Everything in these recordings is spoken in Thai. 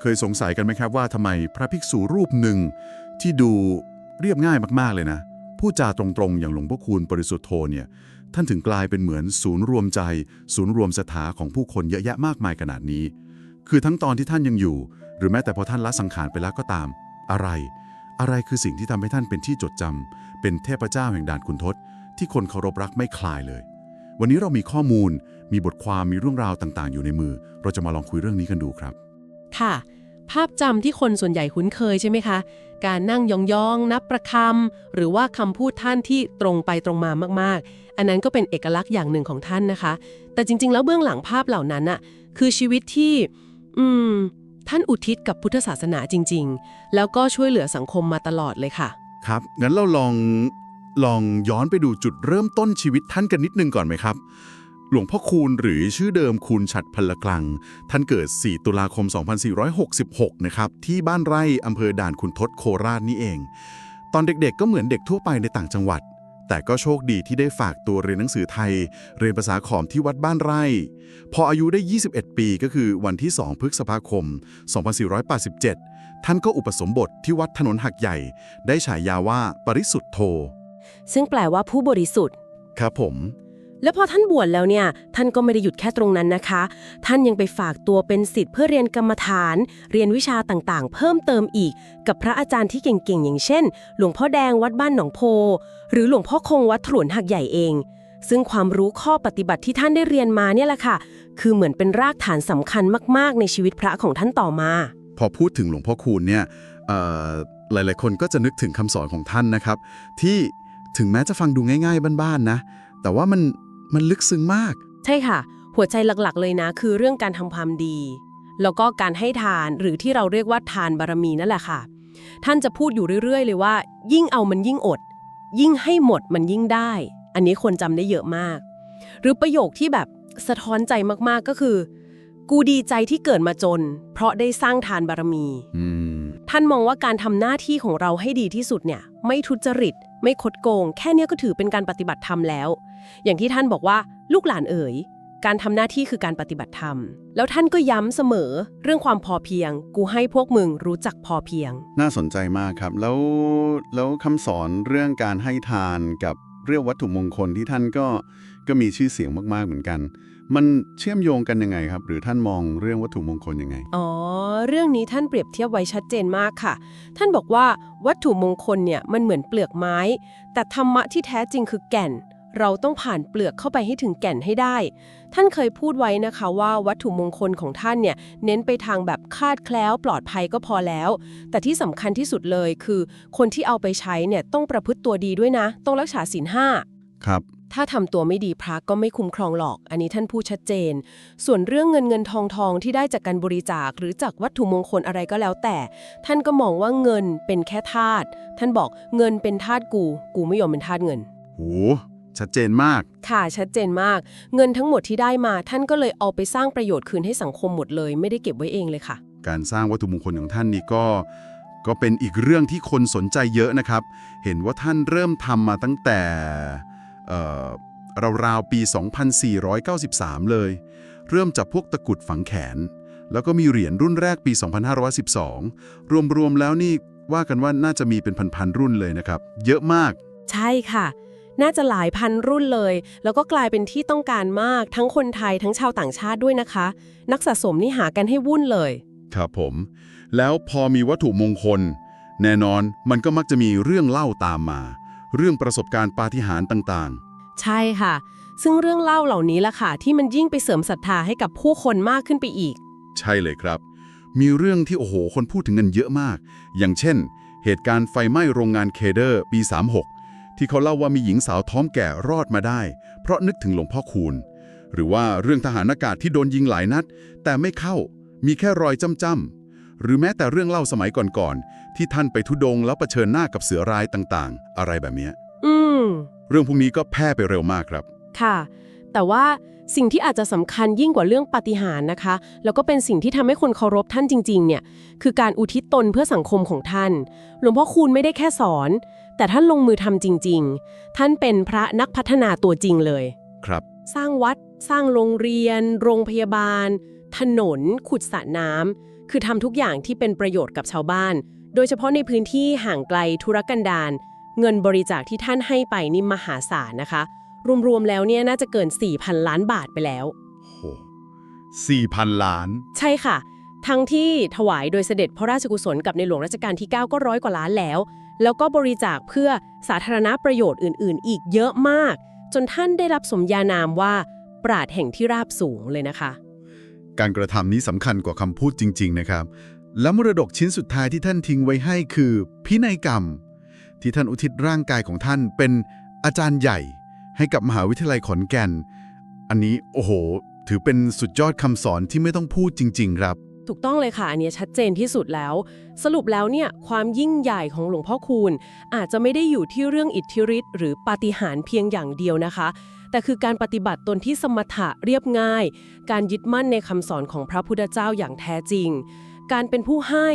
เคยสงสัยกันไหมครับว่าทำไมพระภิกษุรูปหนึ่งที่ดูเรียบง่ายมากๆเลยนะพูดจาตรงๆ อย่างหลวงพ่อคูณปริสุทธโธเนี่ยท่านถึงกลายเป็นเหมือนศูนย์รวมใจ ศูนย์รวมสถาของผู้คนเยอะแยะมากมายขนาดนี้ คือทั้งตอนที่ท่านยังอยู่ หรือแม้แต่พอท่านละสังขารไปแล้วก็ตาม อะไร อะไรคือสิ่งที่ทำให้ท่านเป็นที่จดจำเป็นเทพเจ้าแห่งด่านคุณทศ ที่คนเคารพรักไม่คลายเลย วันนี้เรามีข้อมูล มีบทความมีเรื่องราวต่างๆ อยู่ในมือ เราจะมาลองคุยเรื่องนี้กันดูครับ ค่ะ ภาพจำที่คนส่วนใหญ่คุ้นเคยใช่ไหมคะ การนั่งยองๆ นับประคำ หรือว่าคำพูดท่านที่ตรงไปตรงมามากๆ อันนั้นก็เป็นเอกลักษณ์อย่างหนึ่งของท่านนะคะ แต่จริง ๆ แล้วเบื้องหลังภาพเหล่านั้นน่ะคือชีวิตที่ อืม ท่านอุทิศกับพุทธศาสนาจริง ๆ แล้วก็ช่วยเหลือสังคมมาตลอดเลยค่ะ ครับ งั้นเราลองลองย้อนไปดูจุดเริ่มต้นชีวิตท่านกันนิดนึงก่อนไหมครับ หลวงพ่อคูณหรือชื่อเดิมคูณฉัดพลกลัง ท่านเกิด 4 ตุลาคม 2466 นะครับ ที่บ้านไร่อำเภอด่านคุณทศโคราชนี่เอง ตอนเด็กๆก็เหมือนเด็กทั่วไปในต่างจังหวัด แต่ก็โชคดีที่ได้ฝากตัวเรียนหนังสือไทย เรียนภาษาขอมที่วัดบ้านไร่ พออายุได้ 21 ปีก็คือวันที่ 2 พฤษภาคม 2487 ท่านก็อุปสมบทที่วัดถนนหักใหญ่ ได้ฉายาว่าปริสุทธโธซึ่งแปลว่าผู้บริสุทธิ์ ครับผม แล้วพอท่านบวชแล้วเนี่ย ท่านก็ไม่ได้หยุดแค่ตรงนั้นนะคะ ท่านยังไปฝากตัวเป็นศิษย์เพื่อเรียนกรรมฐาน เรียนวิชาต่างๆ เพิ่มเติมอีก กับพระอาจารย์ที่เก่งๆ อย่างเช่น หลวงพ่อแดงวัดบ้านหนองโพ หรือหลวงพ่อคงวัดถลวนหักใหญ่เอง ซึ่งความรู้ข้อปฏิบัติที่ท่านได้เรียนมาเนี่ยแหละค่ะ คือเหมือนเป็นรากฐานสำคัญมาก ๆ ในชีวิตพระของท่านต่อมา พอพูดถึงหลวงพ่อคูณเนี่ยเอ่อหลายๆ คนก็จะนึกถึงคำสอนของท่านนะครับ ที่ถึงแม้จะฟังดูง่าย ๆ บ้านๆนะ แต่ว่ามัน มันลึกซึ้งมาก ใช่ค่ะ หัวใจหลักๆ เลยนะ คือเรื่องการทำความดี แล้วก็การให้ทานหรือที่เราเรียกว่าทานบารมีนั่นแหละค่ะ ท่านจะพูดอยู่เรื่อย ๆ เลยว่า ยิ่งเอามันยิ่งอด ยิ่งให้หมดมันยิ่งได้ อันนี้คนจำได้เยอะมาก หรือประโยคที่แบบสะท้อนใจมากๆก็คือ กูดีใจที่เกิดมาจน เพราะได้สร้างทานบารมีอืมท่านมองว่าการทำหน้าที่ของเราให้ดีที่สุดเนี่ย ไม่ทุจริต ไม่คดโกง แค่นี้ก็ถือเป็นการปฏิบัติธรรมแล้ว อย่างที่ท่านบอกว่าลูกหลานเอ๋ย การทำหน้าที่คือการปฏิบัติธรรม แล้วท่านก็ย้ำเสมอเรื่องความพอเพียง กูให้พวกมึงรู้จักพอเพียง น่าสนใจมากครับ แล้วแล้วคำสอนเรื่องการให้ทานกับ เรื่องวัตถุมงคลที่ท่านก็ก็มีชื่อเสียงมากๆเหมือนกัน มันเชื่อมโยงกันยังไงครับ หรือท่านมองเรื่องวัตถุมงคลยังไง อ๋อ เรื่องนี้ท่านเปรียบเทียบไว้ชัดเจนมากค่ะ ท่านบอกว่าวัตถุมงคลเนี่ยมันเหมือนเปลือกไม้ แต่ธรรมะที่แท้จริงคือแก่น เราต้องผ่านเปลือกเข้าไปให้ถึงแก่นให้ได้ ท่านเคยพูดไว้นะคะว่าวัตถุมงคลของท่านเนี่ยเน้นไปทางแบบคาดแคล้วปลอดภัยก็พอแล้ว แต่ที่สำคัญที่สุดเลยคือ คนที่เอาไปใช้เนี่ยต้องประพฤติตัวดีด้วยนะ ต้องรักษาศีลห้าครับถ้าทำตัวไม่ดีพระก็ไม่คุ้มครองหรอก อันนี้ท่านพูดชัดเจน ส่วนเรื่องเงินเงินทองทองที่ได้จากการบริจาค หรือจากวัตถุมงคลอะไรก็แล้วแต่ ท่านก็มองว่าเงินเป็นแค่ทาสท่านบอกเงินเป็นทาสกู กูไม่ยอมเป็นทาสเงินโห ชัดเจนมาก ค่ะชัดเจนมาก เงินทั้งหมดที่ได้มา ท่านก็เลยเอาไปสร้างประโยชน์คืนให้สังคมหมดเลย ไม่ได้เก็บไว้เองเลยค่ะ การสร้างวัตถุมงคลของท่านนี่ก็ ก็เป็นอีกเรื่องที่คนสนใจเยอะนะครับ เห็นว่าท่านเริ่มทำมาตั้งแต่เอ่อราวๆปี 2493 เลย เริ่มจากพวกตะกรุดฝังแขน แล้วก็มีเหรียญรุ่นแรกปี 2512 รวมๆแล้วนี่ว่ากันว่าน่าจะมีเป็นพันๆรุ่นเลยนะครับ เยอะมาก ใช่ค่ะ น่าจะหลายพันรุ่นเลย แล้วก็กลายเป็นที่ต้องการมากทั้งคนไทยทั้งชาวต่างชาติด้วยนะคะ นักสะสมนี่หากันให้วุ่นเลย ครับผม แล้วพอมีวัตถุมงคล แน่นอนมันก็มักจะมีเรื่องเล่าตามมา เรื่องประสบการณ์ปาฏิหาริย์ต่างใช่ค่ะ ซึ่งเรื่องเล่าเหล่านี้ล่ะค่ะ ที่มันยิ่งไปเสริมศรัทธาให้กับผู้คนมากขึ้นไปอีกๆใช่เลยครับ มีเรื่องที่โอ้โหคนพูดถึงกันเยอะมาก อย่างเช่น เหตุการณ์ไฟไหม้โรงงานเคเดอร์ปี 36 ที่เขาเล่าว่ามีหญิงสาวท้องแก่รอดมาได้ เพราะนึกถึงหลวงพ่อคูณ หรือว่าเรื่องทหารอากาศที่โดนยิงหลายนัด แต่ไม่เข้า มีแค่รอยจ้ำๆหรือแม้แต่เรื่องเล่าสมัยก่อนๆที่ท่านไปทุดงค์แล้วเผชิญหน้ากับเสือร้ายต่างๆ อะไรแบบเนี้ยอืม เรื่องพวกนี้ก็แพร่ไปเร็วมากครับ ค่ะ แต่ว่า สิ่งที่อาจจะสำคัญยิ่งกว่าเรื่องปาฏิหาริย์นะคะ แล้วก็เป็นสิ่งที่ทำให้คนเคารพท่านจริงๆเนี่ยคือการอุทิศตนเพื่อสังคมของท่าน หลวงพ่อคูณไม่ได้แค่สอน แต่ท่านลงมือทำจริง ๆ ท่านเป็นพระนักพัฒนาตัวจริงเลย ครับ สร้างวัด สร้างโรงเรียน โรงพยาบาล ถนน ขุดสระน้ำคือทำทุกอย่างที่เป็นประโยชน์กับชาวบ้าน โดยเฉพาะในพื้นที่ห่างไกลธุรกันดารเงินบริจาคที่ท่านให้ไปนี่มหาศาลนะคะ รวมๆแล้วเนี่ยน่าจะเกิน 4,000 ล้านบาทไปแล้ว โหสี่พันล้าน ใช่ค่ะ ทั้งที่ถวายโดยเสด็จพระราชกุศลกับในหลวงรัชกาลที่ 9 ก็ร้อยกว่าล้านแล้ว แล้วก็บริจาคเพื่อสาธารณประโยชน์อื่น ๆ อีกเยอะมาก จนท่านได้รับสมญานามว่า ปราดแห่งที่ราบสูงเลยนะคะ การกระทำนี้สำคัญกว่าคำพูดจริง ๆ นะครับ และมรดกชิ้นสุดท้ายที่ท่านทิ้งไว้ให้คือ พินัยกรรม ที่ท่านอุทิศร่างกายของท่านเป็นอาจารย์ใหญ่ ให้กับมหาวิทยาลัยขอนแก่น อันนี้โอ้โห ถือเป็นสุดยอดคำสอนที่ไม่ต้องพูดจริง ๆ ครับ ถูกต้องเลยค่ะ อันนี้ชัดเจนที่สุดแล้ว สรุปแล้วเนี่ยความยิ่งใหญ่ของหลวงพ่อคูณ อาจจะไม่ได้อยู่ที่เรื่องอิทธิฤทธิ์หรือปาฏิหาริย์เพียงอย่างเดียวนะคะ แต่คือการปฏิบัติตนที่สมถะเรียบง่าย การยึดมั่นในคำสอนของพระพุทธเจ้าอย่างแท้จริง การเป็นผู้ให้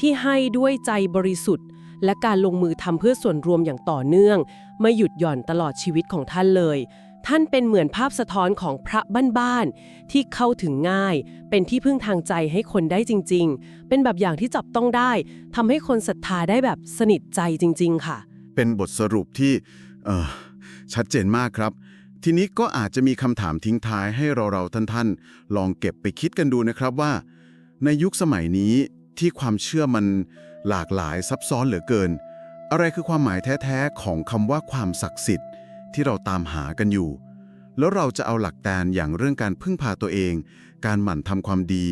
ที่ให้ด้วยใจบริสุทธิ์ และการลงมือทำเพื่อส่วนรวมอย่างต่อเนื่อง ไม่หยุดหย่อนตลอดชีวิตของท่านเลย ท่านเป็นเหมือนภาพสะท้อนของพระบ้านๆที่เข้าถึงง่าย เป็นที่พึ่งทางใจให้คนได้จริง ๆ เป็นแบบอย่างที่จับต้องได้ทำให้คนศรัทธาได้แบบสนิทใจจริง ๆ ค่ะ เป็นบทสรุปที่ชัดเจนมากครับทีนี้ก็อาจจะมีคำถามทิ้งท้ายให้เราเราๆท่านๆ ลองเก็บไปคิดกันดูนะครับว่า ในยุคสมัยนี้ ที่ความเชื่อมันหลากหลายซับซ้อนเหลือเกิน อะไรคือความหมายแท้ๆของคำว่าความศักดิ์สิทธิ์ ที่เราตามหากันอยู่ แล้วเราจะเอาหลักการอย่างเรื่องการพึ่งพาตัวเอง การหมั่นทำความดี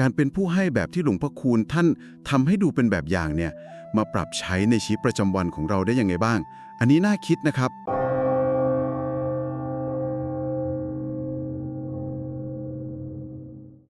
การเป็นผู้ให้แบบที่หลวงพ่อคูณท่านทำให้ดูเป็นแบบอย่างเนี่ยมาปรับใช้ในชีวิตประจำวันของเราได้ยังไงบ้าง อันนี้น่าคิดนะครับ